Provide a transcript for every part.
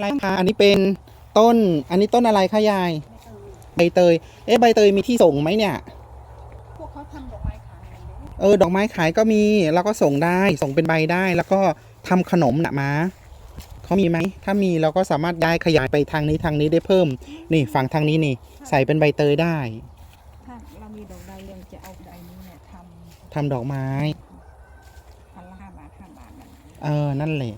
อะไรคะอันนี้เป็นต้น อันนี้ต้นอะไรคะยาย ใบเตย เอ๊ะใบเตยมีที่ส่งไหมเนี่ย พวกเขาทำดอกไม้ขายกันเลยเออ ดอกไม้ขายก็มี แล้วก็ส่งได้ ส่งเป็นใบได้ แล้วก็ทำขนมนะมาเขามีไหม ถ้ามีเราก็สามารถย้ายขยายไปทางนี้ทางนี้ได้เพิ่ม นี่ฝั่งทางนี้นี่ ใส่เป็นใบเตยได้ ถ้าเรามีดอกดาวเรืองจะเอาใดนี้เนี่ยททำดอกไม้ำพันละห้าบาทห้าบาทนั่นเออ นั่นแหละ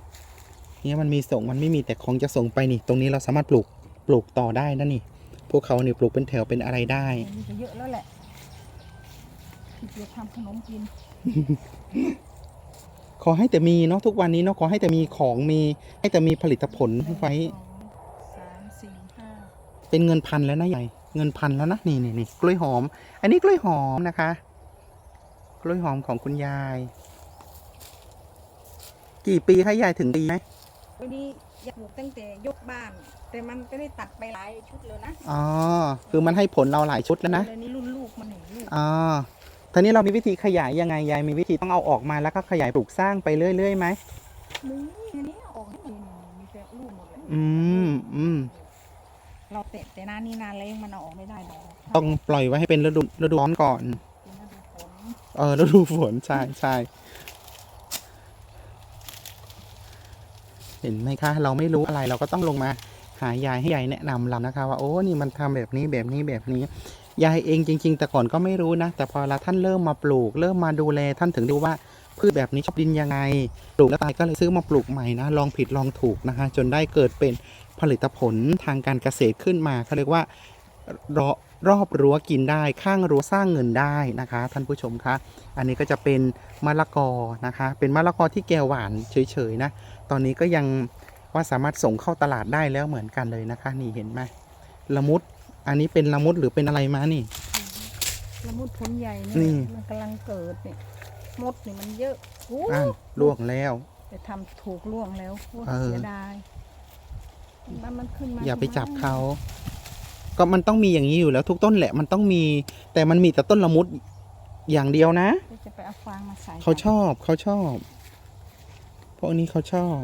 เนี่ยมันมีส่งมันไม่มีแต่ของจะส่งไปนี่ ตรงนี้เราสามารถปลูกปลูกต่อได้นะนี่ พวกเขานี่ปลูกเป็นแถวเป็นอะไรได้อันนี้จะเยอะแล้วแหละที่จะทำขนมกิน ขอให้แต่มีเนาะทุกวันนี้เนาะขอให้แต่มีของมี ให้แต่มีผลิตผลไว้สองสามสี่ห้าเป็นเงินพันแล้วนะใหญ่เงินพันแล้วนะนี่นี่นี่กล้วยหอม อันนี้กล้วยหอมนะคะ กล้วยหอมของคุณยาย กี่ปีคะยายถึงปีไหม วันนี้อยากปลูกตั้งแต่ยกบ้าน แต่มันก็ได้ตัดไปหลายชุดเลยนะอ๋อ คือมันให้ผลเราหลายชุดแล้วนะเดี๋ยวนี้รุ่นลูกมันหนึ่งลูกอ๋อทีนี้เรามีวิธีขยายยังไงยายมีวิธีต้องเอาออกมาแล้วก็ขยายปลูกสร้างไปเรื่อยๆไหมมึงอันนี้ออกนี่มีแต่ลูกหมดเลยอืมอืมเราเตะแต่หน้านี่นาแรงมันเอาออกไม่ได้ดอกต้องปล่อยไว้ให้เป็นฤดูฤดูร้อนก่อนเป็นฤดูฝนเออฤดูฝนใช่ใช่ เห็นไหมคะเราไม่รู้อะไรเราก็ต้องลงมาหายายให้ยายแนะนำเรานะคะ ว่าโอ้นี่มันทำแบบนี้แบบนี้แบบนี้ยายเองจริง ๆ แต่ก่อนก็ไม่รู้นะ แต่พอเราท่านเริ่มมาปลูก เริ่มมาดูแลท่านถึงดูว่าพืชแบบนี้ชอบดินยังไงปลูกแล้วตายก็เลยซื้อมาปลูกใหม่นะ ลองผิดลองถูกนะคะ จนได้เกิดเป็นผลิตผลทางการเกษตรขึ้นมาเขาเรียกว่ารอ รอบรั้วกินได้ข้างรั้วสร้างเงินได้นะคะ ท่านผู้ชมคะอันนี้ก็จะเป็นมะละกอนะคะ เป็นมะละกอที่แกวหวานเฉยๆนะตอนนี้ก็ยังว่าสามารถส่งเข้าตลาดได้แล้วเหมือนกันเลยนะคะ นี่เห็นไหมละมุดอันนี้เป็นละมุดหรือเป็นอะไรมานี่ละมุดผลใหญ่นี่เนี่ยมันกำลังเกิดเนี่ยมดนี่มันเยอะโอ้อ่านล่วงแล้วไปทำถูกล่วงแล้วโอ้เออเสียดายมันมันขึ้นมาอย่าไปจับทำมเขา ก็มันต้องมีอย่างนี้อยู่แล้วทุกต้นแหละมันต้องมี แต่มันมีแต่ต้นละมุดอย่างเดียวนะ จะไปเอาฟางมาใส่เขาชอบเขาชอบพวกนี้เขาชอบ